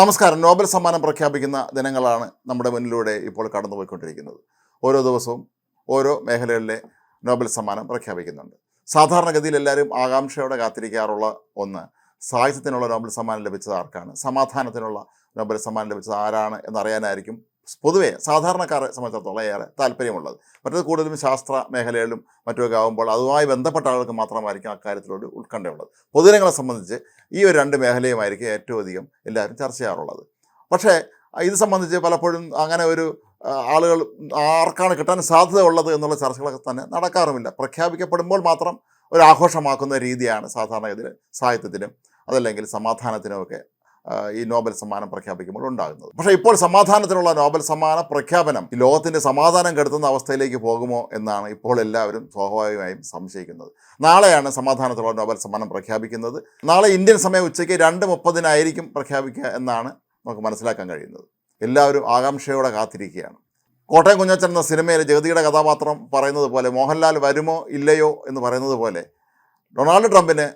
നമസ്കാരം. നോബൽ സമ്മാനം പ്രഖ്യാപിക്കുന്ന ദിനങ്ങളാണ് നമ്മുടെ മുന്നിലൂടെ ഇപ്പോൾ കടന്നുപോയിക്കൊണ്ടിരിക്കുന്നത്. ഓരോ ദിവസവും ഓരോ മേഖലകളിലെ നോബൽ സമ്മാനം പ്രഖ്യാപിക്കുന്നുണ്ട്. സാധാരണഗതിയിൽ എല്ലാവരും ആകാംക്ഷയോടെ കാത്തിരിക്കാറുള്ള ഒന്ന് സാഹിത്യത്തിനുള്ള നോബൽ സമ്മാനം ലഭിച്ചത് ആർക്കാണ്? സമാധാനത്തിനുള്ള നോബൽ സമ്മാനം ലഭിച്ചത് ആരാണ് എന്നറിയാനായിരിക്കും പൊതുവെ സാധാരണക്കാരെ സംബന്ധിച്ചിടത്തോളം ഏറെ താല്പര്യമുള്ളത്. മറ്റത് കൂടുതലും ശാസ്ത്ര മേഖലകളിലും മറ്റുമൊക്കെ ആകുമ്പോൾ അതുമായി ബന്ധപ്പെട്ട ആളുകൾക്ക് മാത്രമായിരിക്കും അക്കാര്യത്തിലൊരു ഉത്കണ്ഠയുള്ളത്. പൊതുജനങ്ങളെ സംബന്ധിച്ച് ഈ ഒരു രണ്ട് മേഖലയുമായിരിക്കും ഏറ്റവും അധികം എല്ലാവരും ചർച്ച ചെയ്യാറുള്ളത്. പക്ഷേ ഇത് സംബന്ധിച്ച് പലപ്പോഴും അങ്ങനെ ഒരു ആളുകൾ ആർക്കാണ് കിട്ടാൻ സാധ്യത ഉള്ളത് എന്നുള്ള ചർച്ചകളൊക്കെ തന്നെ നടക്കാറുമില്ല. പ്രഖ്യാപിക്കപ്പെടുമ്പോൾ മാത്രം ഒരു ആഘോഷമാക്കുന്ന രീതിയാണ് സാധാരണഗതിയിൽ സാഹിത്യത്തിലും അതല്ലെങ്കിൽ സമാധാനത്തിനുമൊക്കെ ഈ നോബൽ സമ്മാനം പ്രഖ്യാപിക്കുമ്പോൾ ഉണ്ടാകുന്നത്. പക്ഷേ ഇപ്പോൾ സമാധാനത്തിനുള്ള നോബൽ സമ്മാന പ്രഖ്യാപനം ഈ ലോകത്തിന്റെ സമാധാനം കെടുത്തുന്ന അവസ്ഥയിലേക്ക് പോകുമോ എന്നാണ് ഇപ്പോൾ എല്ലാവരും സ്വാഭാവികമായും സംശയിക്കുന്നത്. നാളെയാണ് സമാധാനത്തിനുള്ള നോബൽ സമ്മാനം പ്രഖ്യാപിക്കുന്നത്. നാളെ ഇന്ത്യൻ സമയം ഉച്ചയ്ക്ക് രണ്ട് മുപ്പതിനായിരിക്കും പ്രഖ്യാപിക്കുക എന്നാണ് നമുക്ക് മനസ്സിലാക്കാൻ കഴിയുന്നത്. എല്ലാവരും ആകാംക്ഷയോടെ കാത്തിരിക്കുകയാണ്. കോട്ടയം കുഞ്ഞച്ചൻ എന്ന സിനിമയിൽ ജഗതിയുടെ കഥാപാത്രം പറയുന്നത് പോലെ മോഹൻലാൽ വരുമോ ഇല്ലയോ എന്ന് പറയുന്നത് പോലെ ഡൊണാൾഡ് ട്രംപിന്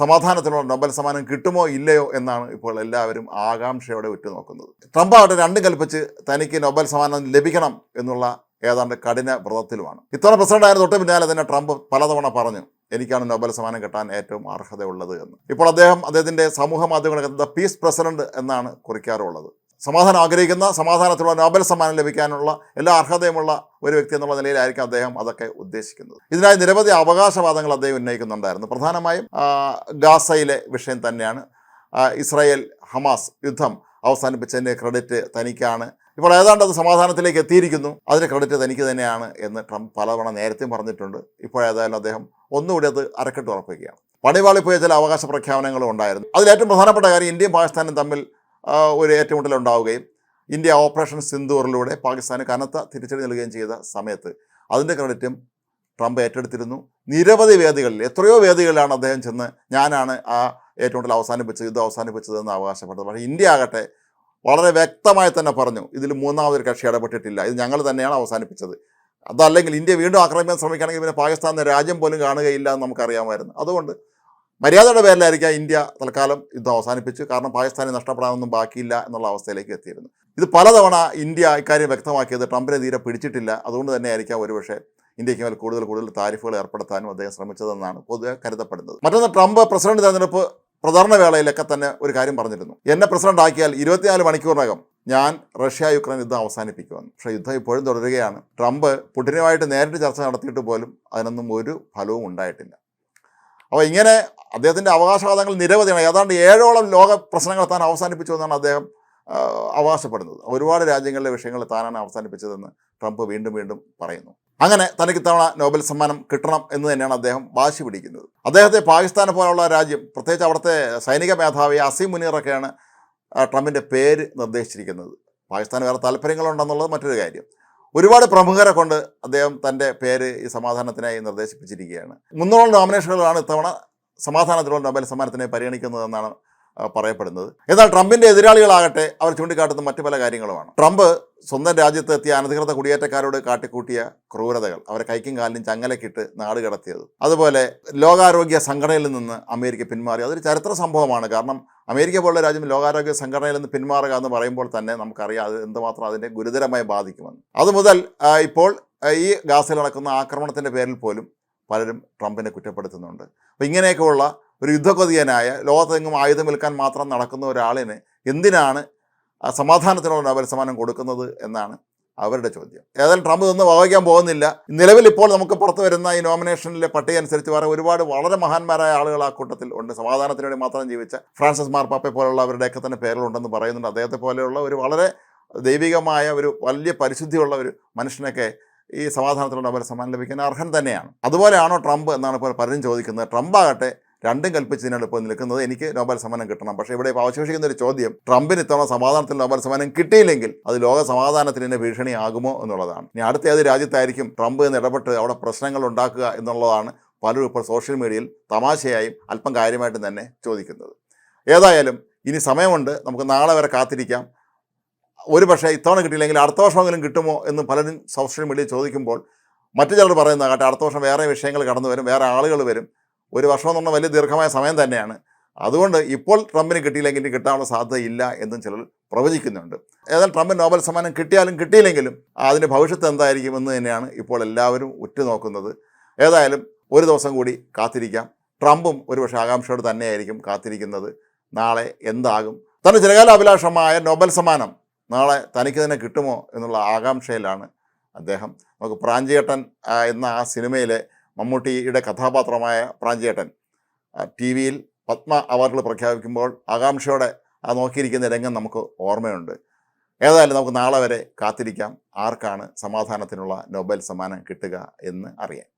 സമാധാനത്തിനുള്ള നൊബൽ സമ്മാനം കിട്ടുമോ ഇല്ലയോ എന്നാണ് ഇപ്പോൾ എല്ലാവരും ആകാംക്ഷയോടെ ഉറ്റുനോക്കുന്നത്. ട്രംപ് ആവട്ടെ രണ്ടും കൽപ്പിച്ച് തനിക്ക് നൊബൽ സമ്മാനം ലഭിക്കണം എന്നുള്ള ഏതാണ്ട് കഠിന വ്രതത്തിലുമാണ്. ഇത്തവണ പ്രസിഡന്റായ തൊട്ട് പിന്നാലെ തന്നെ ട്രംപ് പലതവണ പറഞ്ഞു എനിക്കാണ് നൊബൽ സമ്മാനം കിട്ടാൻ ഏറ്റവും അർഹതയുള്ളത് എന്ന്. ഇപ്പോൾ അദ്ദേഹം അദ്ദേഹത്തിന്റെ സമൂഹ മാധ്യമങ്ങളൊക്കെ ദ പീസ് പ്രസിഡന്റ് എന്നാണ് കുറിക്കാറുള്ളത്. സമാധാനം ആഗ്രഹിക്കുന്ന സമാധാനത്തിലുള്ള നോബൽ സമ്മാനം ലഭിക്കാനുള്ള എല്ലാ അർഹതയുമുള്ള ഒരു വ്യക്തി എന്നുള്ള നിലയിലായിരിക്കും അദ്ദേഹം അതൊക്കെ ഉദ്ദേശിക്കുന്നത്. ഇതിനായി നിരവധി അവകാശവാദങ്ങൾ അദ്ദേഹം ഉന്നയിക്കുന്നുണ്ടായിരുന്നു. പ്രധാനമായും ഗാസയിലെ വിഷയം തന്നെയാണ്. ഇസ്രായേൽ ഹമാസ് യുദ്ധം അവസാനിപ്പിച്ചതിന്റെ ക്രെഡിറ്റ് തനിക്കാണ്. ഇപ്പോൾ ഏതാണ്ട് അത് സമാധാനത്തിലേക്ക് എത്തിയിരിക്കുന്നു. അതിന് ക്രെഡിറ്റ് തനിക്ക് തന്നെയാണ് എന്ന് ട്രംപ് പലതവണ നേരത്തെയും പറഞ്ഞിട്ടുണ്ട്. ഇപ്പോഴേതായാലും അദ്ദേഹം ഒന്നുകൂടി അത് അരക്കെട്ട് ഉറപ്പിക്കുകയാണ്. പണിവാളിപ്പോയ ചില അവകാശ പ്രഖ്യാപനങ്ങളും ഉണ്ടായിരുന്നു. അതിൽ ഏറ്റവും പ്രധാനപ്പെട്ട കാര്യം ഇന്ത്യയും പാകിസ്ഥാനും തമ്മിൽ ഒരു ഏറ്റുമുട്ടൽ ഉണ്ടാവുകയും ഇന്ത്യ ഓപ്പറേഷൻ സിന്ദൂറിലൂടെ പാകിസ്ഥാന് കനത്ത തിരിച്ചടി നൽകുകയും ചെയ്ത സമയത്ത് അതിന്റെ ക്രെഡിറ്റും ട്രംപ് ഏറ്റെടുത്തിരുന്നു. നിരവധി വേദികളിൽ എത്രയോ വേദികളിലാണ് അദ്ദേഹം ചെന്ന് ഞാനാണ് ആ ഏറ്റുമുട്ടൽ അവസാനിപ്പിച്ചത് യുദ്ധം അവസാനിപ്പിച്ചതെന്ന് അവകാശപ്പെട്ടത്. പക്ഷേ ഇന്ത്യ ആകട്ടെ വളരെ വ്യക്തമായി തന്നെ പറഞ്ഞു ഇതിൽ മൂന്നാമതൊരു കക്ഷി ഇടപെട്ടിട്ടില്ല ഇത് ഞങ്ങൾ തന്നെയാണ് അവസാനിപ്പിച്ചത്. അതല്ലെങ്കിൽ ഇന്ത്യ വീണ്ടും ആക്രമിക്കാൻ ശ്രമിക്കുകയാണെങ്കിൽ പിന്നെ പാകിസ്ഥാൻ രാജ്യം പോലും കാണുകയില്ല എന്ന് നമുക്കറിയാമായിരുന്നു. അതുകൊണ്ട് മര്യാദയുടെ പേരിലായിരിക്കാം ഇന്ത്യ തൽക്കാലം യുദ്ധം അവസാനിപ്പിച്ച്. കാരണം പാകിസ്ഥാനെ നഷ്ടപ്പെടാനൊന്നും ബാക്കിയില്ല എന്നുള്ള അവസ്ഥയിലേക്ക് എത്തിയിരുന്നു. ഇത് പലതവണ ഇന്ത്യ ഇക്കാര്യം വ്യക്തമാക്കിയത് ട്രംപിനെ തീരെ പിടിച്ചിട്ടില്ല. അതുകൊണ്ട് തന്നെ ആയിരിക്കാം ഒരുപക്ഷെ ഇന്ത്യയ്ക്ക് മേൽ കൂടുതൽ കൂടുതൽ താരിഫുകൾ ഏർപ്പെടുത്താനും അദ്ദേഹം ശ്രമിച്ചതെന്നാണ് പൊതുവെ കരുതപ്പെടുന്നത്. മറ്റൊന്ന് ട്രംപ് പ്രസിഡന്റ് തെരഞ്ഞെടുപ്പ് പ്രചാരണ വേളയിലൊക്കെ തന്നെ ഒരു കാര്യം പറഞ്ഞിരുന്നു. എന്നെ പ്രസിഡന്റ് ആക്കിയാൽ ഇരുപത്തിനാല് മണിക്കൂറിനകം ഞാൻ റഷ്യ യുക്രൈൻ യുദ്ധം അവസാനിപ്പിക്കുമെന്ന്. പക്ഷേ യുദ്ധം ഇപ്പോഴും തുടരുകയാണ്. ട്രംപ് പുടിനുമായിട്ട് നേരിട്ട് ചർച്ച നടത്തിയിട്ട് പോലും അതിനൊന്നും ഒരു ഫലവും ഉണ്ടായിട്ടില്ല. അപ്പോൾ ഇങ്ങനെ അദ്ദേഹത്തിന്റെ അവകാശവാദങ്ങൾ നിരവധിയാണ്. ഏതാണ്ട് ഏഴോളം ലോക പ്രശ്നങ്ങൾ താൻ അവസാനിപ്പിച്ചു എന്നാണ് അദ്ദേഹം അവകാശപ്പെടുന്നത്. ഒരുപാട് രാജ്യങ്ങളിലെ വിഷയങ്ങൾ താനാണ് അവസാനിപ്പിച്ചതെന്ന് ട്രംപ് വീണ്ടും വീണ്ടും പറയുന്നു. അങ്ങനെ തനിക്ക് ഇത്തവണ നോബൽ സമ്മാനം കിട്ടണം എന്ന് തന്നെയാണ് അദ്ദേഹം വാശി പിടിക്കുന്നത്. അദ്ദേഹത്തെ പാകിസ്ഥാനെ പോലുള്ള രാജ്യം പ്രത്യേകിച്ച് അവിടുത്തെ സൈനിക മേധാവി അസീം മുനീറൊക്കെയാണ് ട്രംപിന്റെ പേര് നിർദ്ദേശിച്ചിരിക്കുന്നത്. പാകിസ്ഥാന് വേറെ താല്പര്യങ്ങളുണ്ടെന്നുള്ളത് മറ്റൊരു കാര്യം. ഒരുപാട് പ്രമുഖരെ കൊണ്ട് അദ്ദേഹം തന്റെ പേര് ഈ സമാധാനത്തിനായി നിർദ്ദേശിപ്പിച്ചിരിക്കുകയാണ്. മുന്നൂറോളം നോമിനേഷനുകളാണ് ഇത്തവണ സമാധാനത്തിലുള്ള നൊബേൽ സമ്മാനത്തിനെ പരിഗണിക്കുന്നതെന്നാണ് പറയപ്പെടുന്നത്. എന്നാൽ ട്രംപിന്റെ എതിരാളികളാകട്ടെ അവർ ചൂണ്ടിക്കാട്ടുന്ന മറ്റു പല കാര്യങ്ങളുമാണ്. ട്രംപ് സ്വന്തം രാജ്യത്ത് എത്തിയ അനധികൃത കുടിയേറ്റക്കാരോട് കാട്ടിക്കൂട്ടിയ ക്രൂരതകൾ അവരെ കൈക്കും കാലിനും ചങ്ങലക്കിട്ട് നാട് കടത്തിയത്. അതുപോലെ ലോകാരോഗ്യ സംഘടനയിൽ നിന്ന് അമേരിക്ക പിന്മാറി. അതൊരു ചരിത്ര സംഭവമാണ്. കാരണം അമേരിക്ക പോലുള്ള രാജ്യം ലോകാരോഗ്യ സംഘടനയിൽ നിന്ന് പിന്മാറുക എന്ന് പറയുമ്പോൾ തന്നെ നമുക്കറിയാം അത് എന്തുമാത്രം അതിനെ ഗുരുതരമായി ബാധിക്കുമെന്ന്. അതുമുതൽ മുതൽ ഇപ്പോൾ ഈ ഗാസയിൽ നടക്കുന്ന ആക്രമണത്തിന്റെ പേരിൽ പോലും പലരും ട്രംപിനെ കുറ്റപ്പെടുത്തുന്നുണ്ട്. അപ്പോൾ ഇങ്ങനെയൊക്കെയുള്ള ഒരു യുദ്ധക്കൊതിയനായ ലോകത്തെങ്ങും ആയുധം വിൽക്കാൻ മാത്രം നടക്കുന്ന ഒരാളിന് എന്തിനാണ് സമാധാനത്തിനോട് നോബൽ സമ്മാനം കൊടുക്കുന്നത് എന്നാണ് അവരുടെ ചോദ്യം. ഏതായാലും ട്രംപ് ഇതൊന്നും വഹിക്കാൻ പോകുന്നില്ല. നിലവിൽ ഇപ്പോൾ നമുക്ക് പുറത്തു വരുന്ന ഈ നോമിനേഷനിലെ പട്ടിക അനുസരിച്ച് വേറെ ഒരുപാട് വളരെ മഹാന്മാരായ ആളുകൾ ആ കൂട്ടത്തിൽ ഉണ്ട്. സമാധാനത്തിന് വേണ്ടി മാത്രം ജീവിച്ച ഫ്രാൻസിസ് മാർപ്പാപ്പെ പോലുള്ളവരുടെയൊക്കെ തന്നെ പേരുകളുണ്ടെന്ന് പറയുന്നുണ്ട്. അദ്ദേഹത്തെ പോലെയുള്ള ഒരു വളരെ ദൈവികമായ ഒരു വലിയ പരിശുദ്ധിയുള്ള ഒരു മനുഷ്യനൊക്കെ ഈ സമാധാനത്തിലുള്ള നോബൽ സമ്മാനം ലഭിക്കാൻ അർഹൻ തന്നെയാണ്. അതുപോലെയാണോ ട്രംപ് എന്നാണ് ഇപ്പോൾ പലരും ചോദിക്കുന്നത്. ട്രംപ് ആകട്ടെ രണ്ടും കൽപ്പിച്ചതിനാണ് ഇപ്പോൾ നിൽക്കുന്നത്. എനിക്ക് നോബൽ സമ്മാനം കിട്ടണം. പക്ഷേ ഇവിടെ അവശേഷിക്കുന്ന ഒരു ചോദ്യം ട്രംപിന് ഇത്തവണ സമാധാനത്തിൽ നോബൽ സമ്മാനം കിട്ടിയില്ലെങ്കിൽ അത് ലോക സമാധാനത്തിന് തന്നെ ഭീഷണിയാകുമോ എന്നുള്ളതാണ്. ഇനി അടുത്ത ഏത് രാജ്യത്തായിരിക്കും ട്രംപ് എന്ന് ഇടപെട്ട് അവിടെ പ്രശ്നങ്ങൾ ഉണ്ടാക്കുക എന്നുള്ളതാണ് പലരും ഇപ്പോൾ സോഷ്യൽ മീഡിയയിൽ തമാശയായും അല്പം കാര്യമായിട്ടും തന്നെ ചോദിക്കുന്നത്. ഏതായാലും ഇനി സമയമുണ്ട്. നമുക്ക് നാളെ വരെ കാത്തിരിക്കാം. ഒരു പക്ഷേ ഇത്തവണ കിട്ടിയില്ലെങ്കിൽ അടുത്ത വർഷമെങ്കിലും കിട്ടുമോ എന്ന് പലരും സോഷ്യൽ മീഡിയയിൽ ചോദിക്കുമ്പോൾ മറ്റു ചിലർ പറയുന്ന കേട്ടെ അടുത്ത വർഷം വേറെ വിഷയങ്ങൾ കടന്നു വരും വേറെ ആളുകൾ വരും. ഒരു വർഷം എന്ന് പറഞ്ഞാൽ വലിയ ദീർഘമായ സമയം തന്നെയാണ്. അതുകൊണ്ട് ഇപ്പോൾ ട്രംപിന് കിട്ടിയില്ലെങ്കിൽ കിട്ടാനുള്ള സാധ്യത ഇല്ല എന്നും ചിലർ പ്രവചിക്കുന്നുണ്ട്. ഏതായാലും ട്രംപ് നോബൽ സമ്മാനം കിട്ടിയാലും കിട്ടിയില്ലെങ്കിലും അതിന്റെ ഭവിഷ്യത്ത് എന്തായിരിക്കും എന്ന് തന്നെയാണ് ഇപ്പോൾ എല്ലാവരും ഉറ്റുനോക്കുന്നത്. ഏതായാലും ഒരു ദിവസം കൂടി കാത്തിരിക്കാം. ട്രംപും ഒരുപക്ഷെ ആകാംക്ഷയോട് തന്നെയായിരിക്കും കാത്തിരിക്കുന്നത്. നാളെ എന്താകും? തന്റെ ചിലകാല അഭിലാഷമായ നോബൽ സമ്മാനം നാളെ തനിക്ക് തന്നെ കിട്ടുമോ എന്നുള്ള ആകാംക്ഷയിലാണ് അദ്ദേഹം. നമുക്ക് പ്രാഞ്ചിയേട്ടൻ എന്ന ആ സിനിമയിലെ മമ്മൂട്ടിയുടെ കഥാപാത്രമായ പ്രാഞ്ചേട്ടൻ ടി വിയിൽ പത്മ അവാർഡുകൾ പ്രഖ്യാപിക്കുമ്പോൾ ആകാംക്ഷയോടെ ആ നോക്കിയിരിക്കുന്ന രംഗം നമുക്ക് ഓർമ്മയുണ്ട്. ഏതായാലും നമുക്ക് നാളെ വരെ കാത്തിരിക്കാം. ആർക്കാണ് സമാധാനത്തിനുള്ള നൊബേൽ സമ്മാനം കിട്ടുക എന്ന് അറിയാൻ.